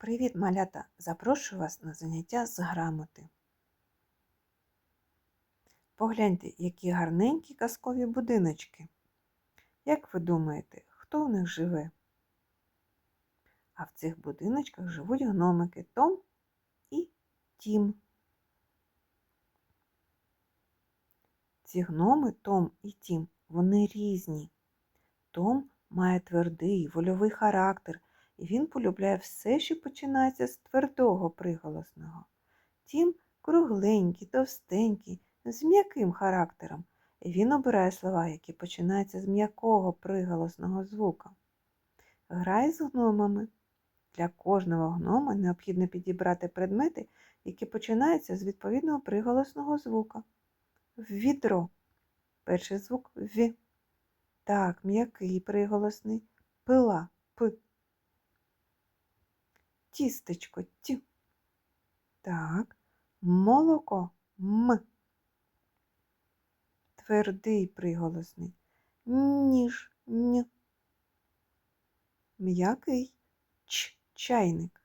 Привіт, малята! Запрошую вас на заняття з грамоти. Погляньте, які гарненькі казкові будиночки. Як ви думаєте, хто в них живе? А в цих будиночках живуть гномики Том і Тім. Ці гноми Том і Тім, вони різні. Том має твердий, вольовий характер, і він полюбляє все, що починається з твердого приголосного. Тім кругленький, товстенький, з м'яким характером, він обирає слова, які починаються з м'якого приголосного звука. Грай з гномами. Для кожного гнома необхідно підібрати предмети, які починаються з відповідного приголосного звука. Відро. Перший звук В. Так, м'який приголосний. Пила П. Тістечко Т. Так, молоко М. Твердий приголосний. Ніж Н. М'який Ч. Чайник.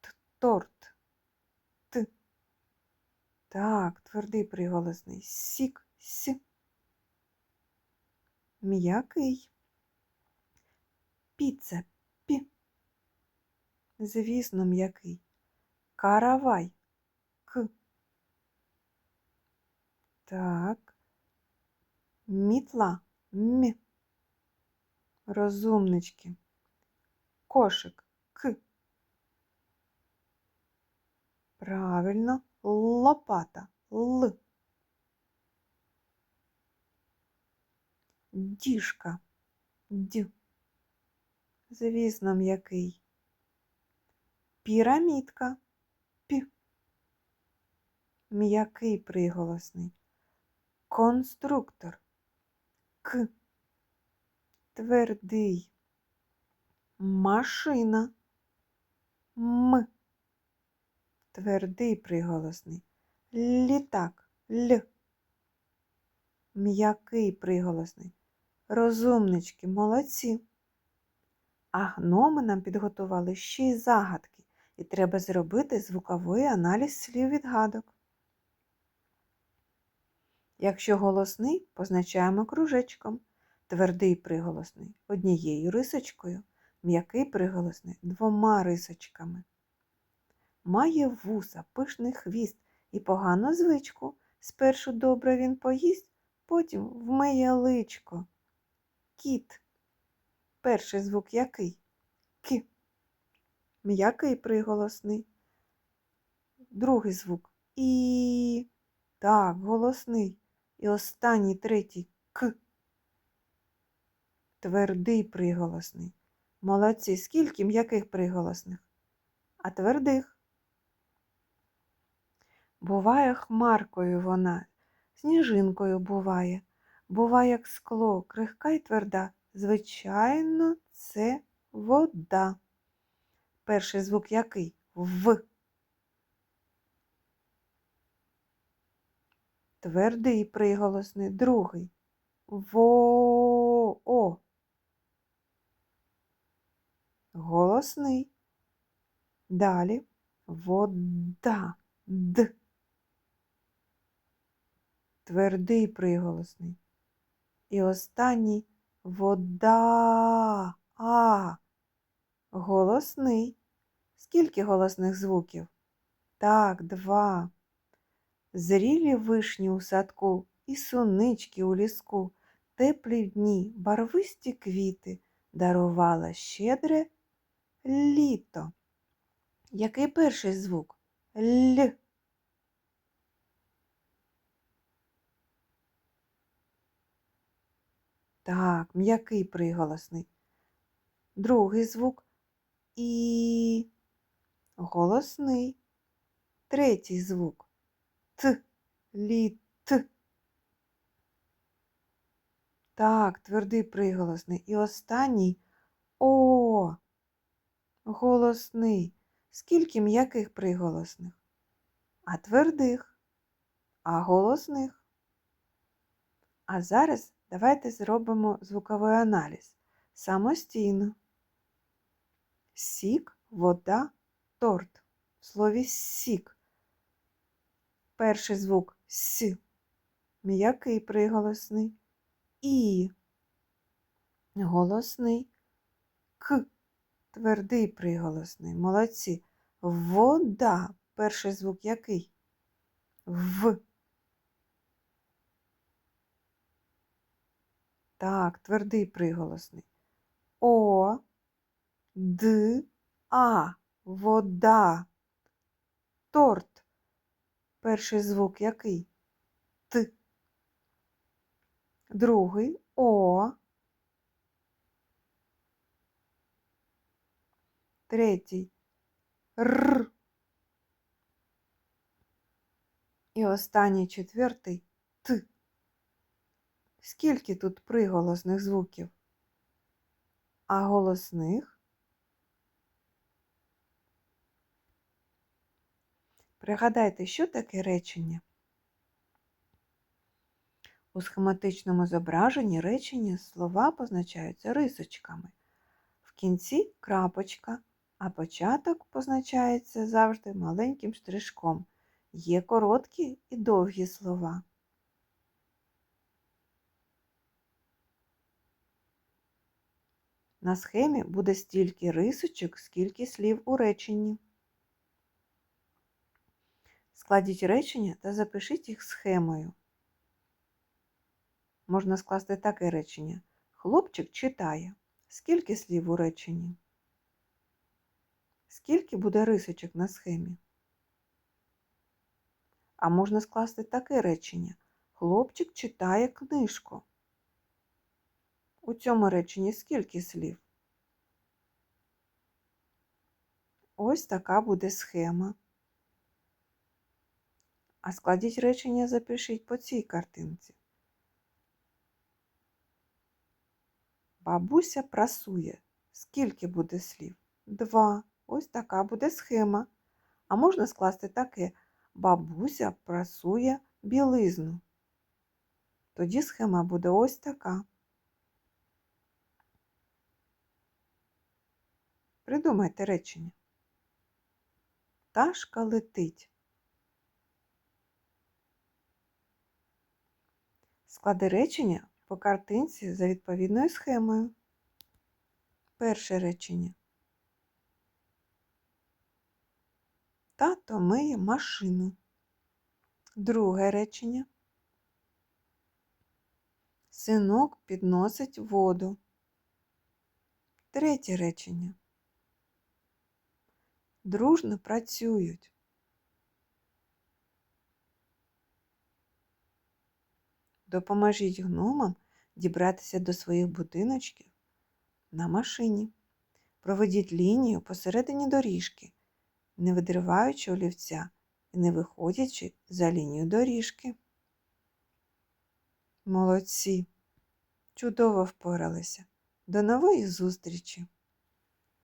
Т. Торт. Т. Так, твердий приголосний. Сік С. М'який. Піца Пі. Звісно, м'який. Каравай. К. Так. Мітла. М. Розумнички. Кошик. К. Правильно. Лопата. Л. Діжка. Д. Звісно, м'який. Пірамідка. П. М'який приголосний. Конструктор. К. Твердий. Машина. М. Твердий приголосний. Літак. Л. М'який приголосний. Розумнички, молодці. А гноми нам підготували ще й загадки, і треба зробити звуковий аналіз слів відгадок. Якщо голосний, позначаємо кружечком, твердий приголосний однією рисочкою, м'який приголосний двома рисочками. Має вуса, пишний хвіст і погану звичку. Спершу добре він поїсть, потім вмиє личко. Кіт. Перший звук який? К. М'який приголосний. Другий звук І. Так, голосний. І останній третій К. Твердий приголосний. Молодці. Скільки м'яких приголосних? А твердих? Буває хмаркою вона, сніжинкою буває. Буває, як скло, крихка й тверда. Звичайно, це вода. Перший звук який? В. Твердий приголосний. Другий. Во. О. Голосний. Далі. Вода. Д. Твердий приголосний. І останній вода. А. Голосний. Скільки голосних звуків? Так, два. Зрілі вишні у садку і сунички у ліску, теплі дні, барвисті квіти дарувала щедре літо. Який перший звук? Л. Так, м'який приголосний. Другий звук І. Голосний. Третій звук Т. Літ. Так, твердий приголосний. І останній О. Голосний. Скільки м'яких приголосних? А твердих, а голосних. А зараз давайте зробимо звуковий аналіз самостійно. Сік вода, торт. В слові сік. Перший звук С. М'який приголосний. І. Голосний. К. Твердий приголосний. Молодці. Вода. Перший звук який? В. Так, твердий приголосний. О, Д, А. Вода. Торт. Перший звук який? Т. Другий О. Третій Р. І останній четвертий Т. Скільки тут приголосних звуків? А голосних? Пригадайте, що таке речення? У схематичному зображенні речення слова позначаються рисочками. В кінці крапочка, а початок позначається завжди маленьким штришком. Є короткі і довгі слова. На схемі буде стільки рисочок, скільки слів у реченні. Складіть речення та запишіть їх схемою. Можна скласти таке речення. Хлопчик читає. Скільки слів у реченні? Скільки буде рисочок на схемі? А можна скласти таке речення. Хлопчик читає книжку. У цьому реченні скільки слів? Ось така буде схема. А складіть речення, запишіть по цій картинці. Бабуся прасує. Скільки буде слів? Два. Ось така буде схема. А можна скласти таке бабуся прасує білизну. Тоді схема буде ось така. Придумайте речення. Пташка летить. Склади речення по картинці за відповідною схемою. Перше речення. Тато миє машину. Друге речення. Синок підносить воду. Третє речення. Дружно працюють. Допоможіть гномам дібратися до своїх будиночків на машині. Проведіть лінію посередині доріжки, не видриваючи олівця і не виходячи за лінію доріжки. Молодці! Чудово впоралися. До нової зустрічі!